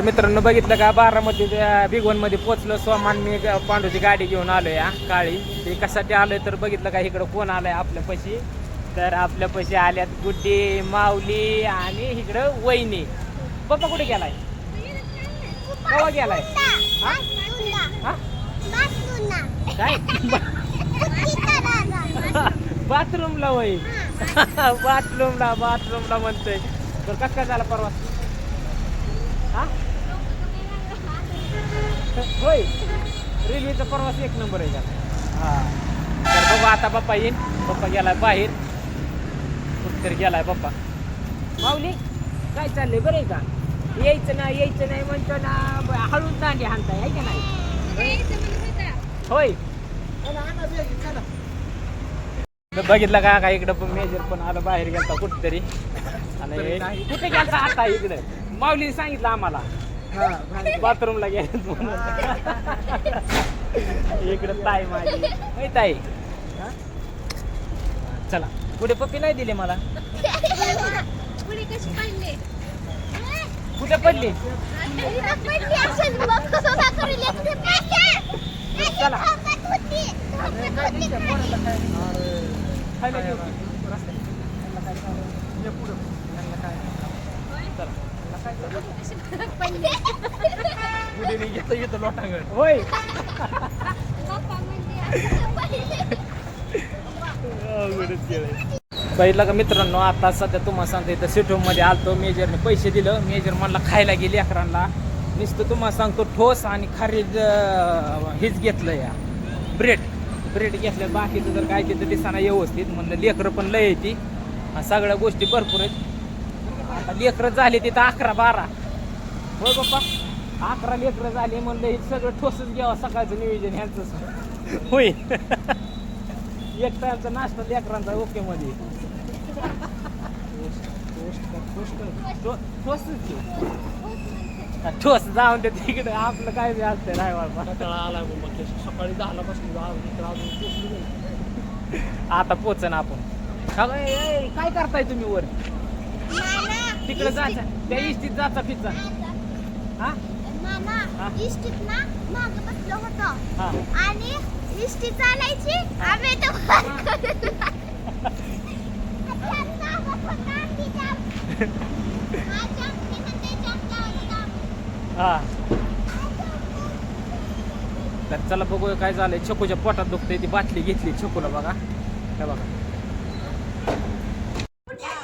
तर मित्रांनो बघितलं का बारामती भिगवणमध्ये पोचलो सोमान मी पांडूची गाडी घेऊन आलो या काळी. ते कशासाठी आलोय तर बघितलं का इकडं कोण आलंय आपल्या पशी. तर आपल्या पशी आल्यात गुड्डी माऊली आणि इकडं वहिनी. पप्पा कुठे गेलाय? केव्हा गेलाय? काय? बाथरूमला वही. बाथरूमला बाथरूमला म्हणतोय. तर कसं काय झाला परवा? हा? होय. रेल्वेचा प्रवास एक नंबर आहे का? हा. तर बघू आता पप्पा येईन. पप्पा गेलाय बाहेर. कुठतरी गेलाय पप्पा माऊली काय चाललंय? बरं आहे का? यायचं ना यायचं नाही म्हणतो ना हळूच दांडी हाणताय आहे का नाही? होय. बघितलं का काय इकडं पण मेजर पण आलं बाहेर गेलता कुठतरी. आणि कुठे गेलता आता इकडं? माऊलीने सांगितलं आम्हाला. बाथरूमला गेले इकडं ताई माझी होय ताई. हा? चला. कुठे पप्पी नाही दिली मला? कुठे पडली? चला. खायला घेऊ काय? चला. यांना गुडीने घेतलं लोटांगण. होय. बघितलं का मित्रांनो आता सध्या तुम्हाला सांगतो इथं सिटोममध्ये आलतो मेजरने पैसे दिलं मेजर म्हणला खायला गेली अकरांना नुसतं तुम्हाला सांगतो ठोस आणि खारीज हेच घेतलं या. ब्रेड. ब्रेड घेतलं बाकीचं जर काय तिथं दिसाना व्यवस्थित म्हणलं लेकरं पण लय येते सगळ्या गोष्टी भरपूर आहेत. लेकरं झाली तिथं अकरा बारा. होय बाप्पा? अकरा लेकरं झाली म्हणलं हे सगळं ठोसच घ्यावं सकाळचं नियोजन ह्यांचं होय. एक टाइमचा नाश्ता लेकरांचा ओके मध्ये. ठोसच घे. का ठोस जाऊन ते तिकडे. आपलं काय बी असतं नाही बाबा. कंटाळा आला की सकाळी दहाला पासून. आता पोचन आपण. काय करताय तुम्ही वर? तिकडे जायचं त्या इष्टीत जाचा पिझ्झा हा? हा. इष्टीत ना माग बसलो होतो. हा. आणि इष्टी चालायची आम्ही तो वर करून. हा. हा. तर चला बघूया काय झालंय. छकूच्या पोटात दुखतंय ती बाटली घेतली छकूला बघा. हे बघा.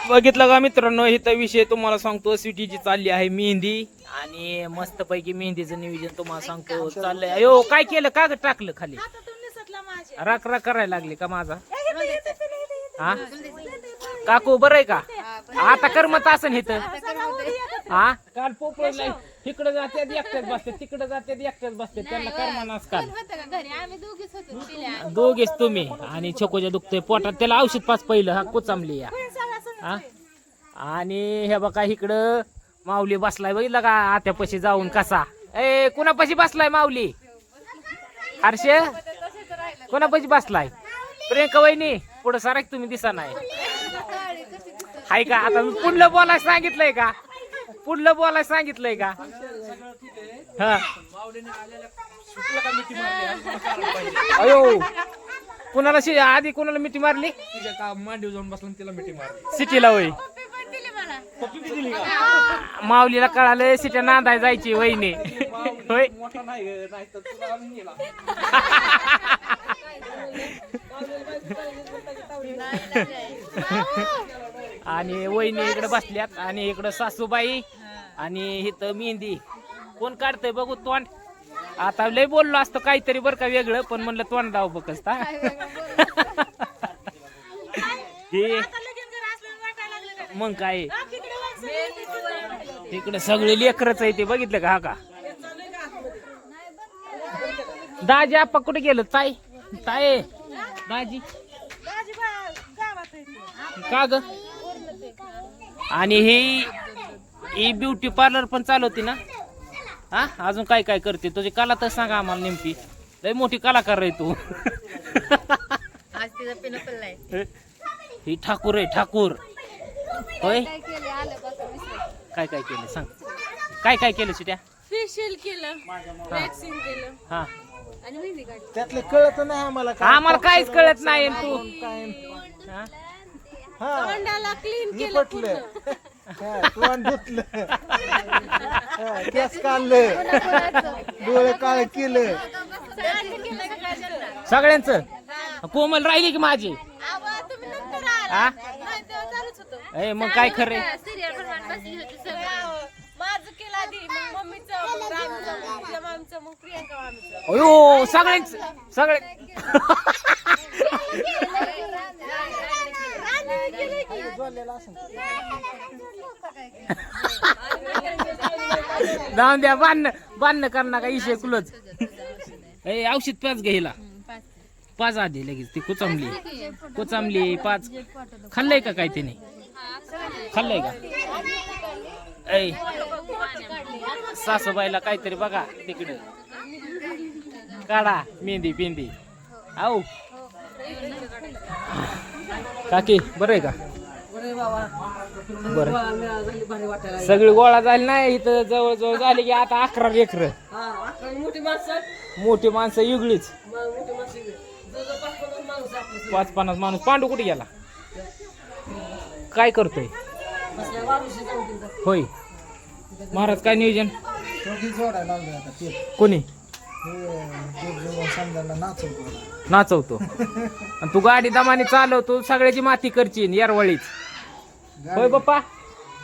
बघितलं का मित्रांनो इथं विषय तुम्हाला सांगतो सिटीची चालली आहे मेहंदी आणि मस्तपैकी मेहंदीचं नियोजन तुम्हाला सांगतो चाललंय अयो काय केलं का ग टाकलं खाली राख राख करायला लागली का माझा हा काकू बरं आहे का आता करमत असन इथं हा काल पोपळला इकडे जात्यात एकट्याच बसते तिकडे जात्यात एकट्याच बसते त्यांना करमानाच काल दोघेच तुम्ही आणि छकोच्या दुखतोय पोटात त्याला औषध पाच पहिलं हा कोचांबली या हा आणि हे बघा इकडं माऊली बसलाय बघितलं का? आत्यापाशी जाऊन कसा? ए कुणापाशी बसलाय माऊली? हर्ष? कोणापाशी बसलाय? प्रियंका वहिनी पुढे सारा तुम्ही दिसा नाही. हाय का? आता मी पुढलं बोलायला सांगितलंय का? पुढलं बोलायला सांगितलंय का? हा. अयो. कुणाला शि- आधी कुणाला मिठी मारली? तुझ्या का मांडीवर जाऊन बसला आणि तिला मिठी मारली. सिटीला होय. माऊलीला कळालं सिट्या नांदाय जायची वहिनी. होय. मोठा नाही ग, नाही तर तुला आणून नेला. आणि वहिनी इकडे बसल्यात आणि इकडं सासूबाई आणि इथं मेहंदी. कोण काढतंय बघू तोंड? आता लय बोललो असतो काहीतरी बरं का वेगळं पण म्हणलं तोंड दाव बघच ता हे मग काय? इकडे सगळे लेकरच आहे ते बघितलं का? हा का? दाजी आप्पा कुठे गेलं? ताई ताय दाजी. का ग? आणि ही ही ब्युटी पार्लर पण चालवते ना? हा? अजून काय काय करते? तुझी कला तर सांगा आम्हाला नेमकी. लय मोठी कलाकार आहे तू. आज तिचा पिन पडलाय ही? ठाकूर आहे ठाकूर. होय? काय. काय काय केलं? सांग. काय काय केलं शिट्या फेशियल केलं वॅक्सिन केलं. हा. आणि मेहंदी काढली. त्यातलं कळत नाही आम्हाला काय आम्हाला काहीच कळत नाही तू. काय? हा? हा. तोंडाला क्लीन केलं पटलं. हा, तोंड धुतलं. केस काढलं. डोळे काळ केलं. सगळ्यांचं? कोमल राहिली की माझी? तुम्ही नंतर आला हा नाही तेव्हा चालूच होतं ए मग काय प्रमाणे बसली होती सगळं माझं केलं आधी मग मम्मीचं मग रामचं मग तुझ्या मामीचं मग प्रियंका मामीचं अयो जाऊन द्या बांधणं बांधणं करणार का इशे कुलच? ए औषध पाच घ्यायला पाच आधी लगेच ती कुचमली. कुचमली पाच. खाल्लंय का काय तिने? खाल्लंय का? ऐ सासूबाईला काहीतरी बघा तिकडे. काढा मेहंदी पेंदी आऊ. काकी बरं आहे का? बरं. सगळी गोळा झाली नाही इथं जवळ जवळ झाली की आता अकरा लेकर. मोठी माणसं. मोठी माणसं युगळीच मग मोठी माणसं इकडे. जवळजवळ पाच पन्नास माणूस. पांडू कुठे गेला? काय करतोय. होय. महाराज काय नियोजन? कोणी? नाचवतो. आणि तू गाडी दमाने चालवतो सगळ्याची माती करची येरवळीच होय बाप्पा.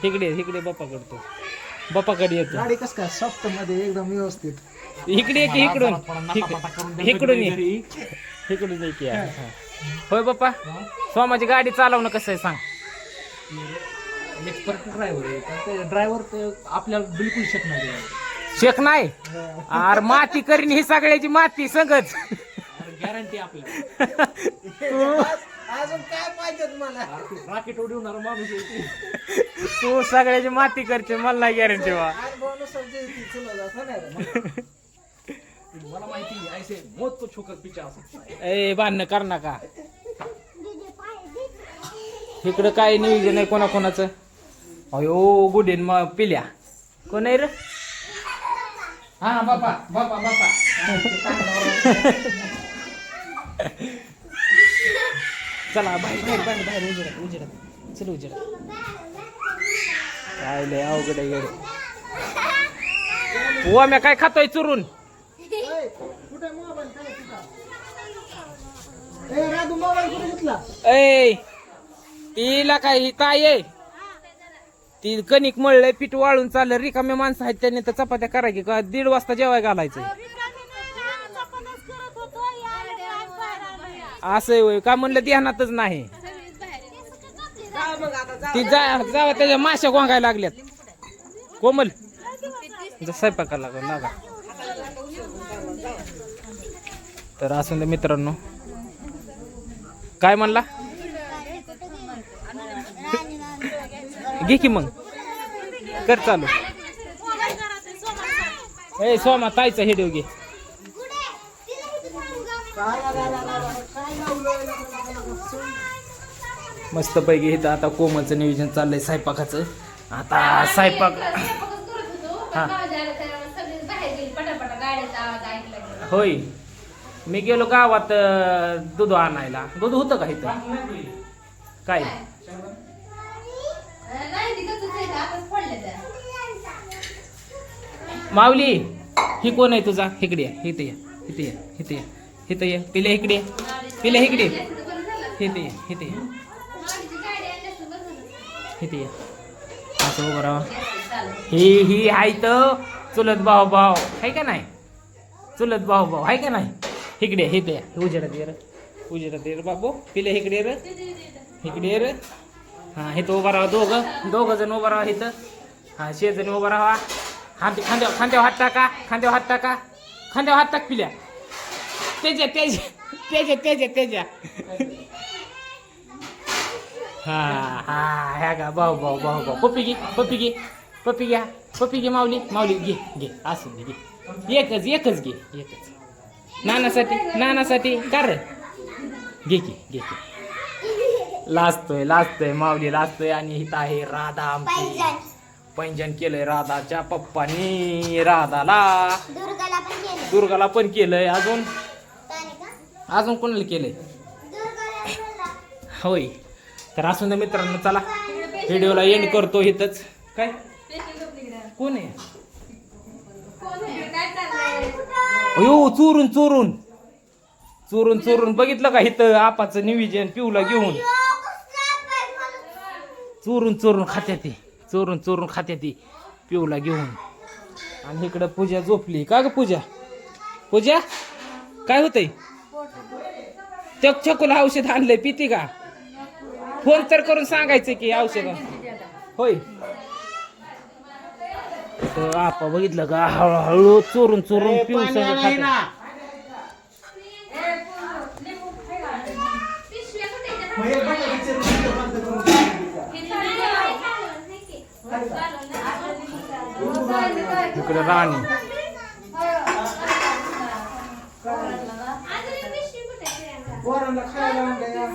इकडे इकडे बाप्पा करतो बाप्पाकडे येतो. गाडी कस काय? सॉफ्टमध्ये एकदम व्यवस्थित. इकडे की इकडून. इक- इकडून ये. इकडून ये की. हा. होय बाप्पा. सोमाची गाडी चालवणं कसं आहे सांग. एक्सपर्ट ड्रायव्हर आहे. पण ते ड्रायव्हर ते आपल्याला बिलकुल शकणार नाही शेक नाही? अरे माती करीन ही सगळ्याची माती संगच गॅरंटी आपल्याला. अजून काय पाहिजे तुम्हाला राकेट उडवणार माणूस ते. तू सगळ्याची माती करते मला नाही गॅरंटी वा ती? मला. माहिती आहे, ऐसे मौत को छोकर पिचा ए बांधणं कर नका. इकडं काय नियोजन आहे कोणाकोणाचं? अयो गुडीन मग पिल्या. कोण आहे रे? हा बापा बापा बापा. चला बाहेर बाहेर बाहेर बाहेर उजेडात उजेडात. चल उजेडात. काय लय अवघड आहे ओम्या काय खातोय चुरून? काय ऐ तिला काय ही ताई आहे? ती कणिक मळलंय पीठ वाळून चाललं रिकामे माणसं आहेत त्यांनी तर चपात्या करायची का? दीड वाजता जेवाय घालायचं असं होय का म्हणलं ध्यानातच नाही. ती जा जावा त्याच्या माश्या गोंगायला लागल्यात. कोमल. स्वयंपाकाला लागा लागा. तर असून दे मित्रांनो. काय म्हणला? घे की मग. कर चालू. ए सोमा ताईचा हेडिओ घे. मस्तपैकी इथं आता कोमलचं नियोजन चाललंय स्वयंपाकाचं आता स्वयंपाक हां. होय. मी गेलो गावात दूध आणायला. दूध होतं का इथं? काय? माऊली ही कोण आहे तुझा? इकडे या इथे या इथे या इथे या. इथं ये. पिले इकडे पिले इकडे हे इथे ये. इथे ये. इथे ये. असं उभं राहा. हे ही आहे तर चुलत भाऊ भाऊ. आहे का नाही? चुलत भाऊ भाऊ. आहे का नाही? इकडे हे ते ये. उजेडात ये रे. उजेडात ये बाबू. पिले इकडे ये इकडे ये हा हे तो उभा राहा दोघं. दोघं जण उभा राहा इथं. हा शेजणी उभा राहा. हा खांद्या खांद्यावर हात टाका. खांद्यावर हात टाका. खांद्यावर हात टाक पिल्या. तेजा तेजा तेजा तेजा तेजा. हा हा ह्या का भाऊ भाऊ भाऊ भाऊ. पप्पी घे पप्पी घे पप्पी घ्या पप्पी घे माऊली माऊली घे घे असं घे. एकच एकच घे एकच. नानासाठी नानासाठी कर. रे घे की घे की. लाजतोय लाजतोय माऊली लाजतोय. आणि हित आहे राधा आमची. पैंजन केलंय राधाच्या पप्पानी राधाला. दुर्गाला पण केलंय अजून. अजून कोणाला केलंय? होय. तर असून द्या मित्रांनो चला. व्हिडिओला एंड करतो इथंच. काय? कोण आहे? हो चोरून चोरून. चोरून चोरून. बघितलं का इथं आपाचं निविजन पिऊला घेऊन? चोरून चोरून खात्या ती. चोरून चोरून खात्या ती. पिऊला घेऊन. आणि इकडं पूजा झोपली. का ग पूजा? पूजा? काय होतंय? त्या चकुला औषध आणलंय पिती का? फोन तर करून सांगायचं की औषध. होय. तर आपा बघितलं का हळूहळू चोरून चोरून पिऊ सगळं इकडे राणी. पोरांना खायला आणलंय या.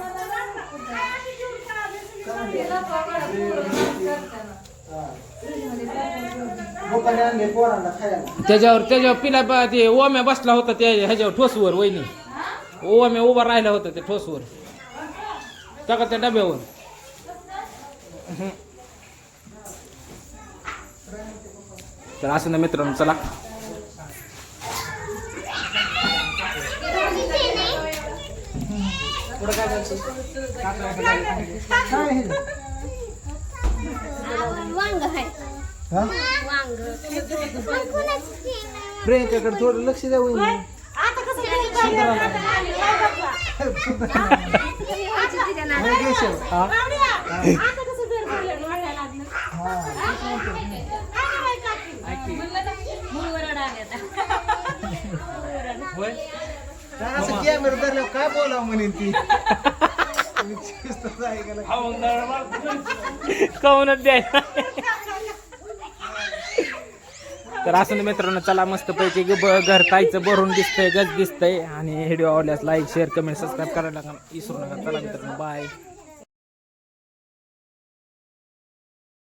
बोकाने आणले पोरांना खायला. त्याच्यावर त्याच्यावर पिला बा- ते ओम्या बसला होता त्या ह्याच्यावर ठोसवर वहिनी. ओम्या उभा राहिला होता त्या ठोसवर. टाका त्या डब्यावर. तर असं ना मित्रांनो चला. काय? वांग नाही. प्रियंकाकडे थोडं लक्ष द्या वहिनी. आता कसं घरी बाहेर आता आली, काय बघा. नाही केशव. पाहुण्या, आता कसं घर झालं, वाढायला लागलं. काय नाही काकी. म्हणलं ना, मूळवर आले आता. काय असं कॅमेरा धरल्यावर काय बोलावं म्हणेन ती? नुसतंच ऐकायला. काऊनच द्याय तर असं ना मित्रांनो चला मस्त पैकी घर ताईचं भरून दिसतंय गज दिसतंय. आणि व्हिडिओ आवडल्यास लाईक शेअर कमेंट सबस्क्राईब करायला विसरू नका. चला मित्रांनो बाय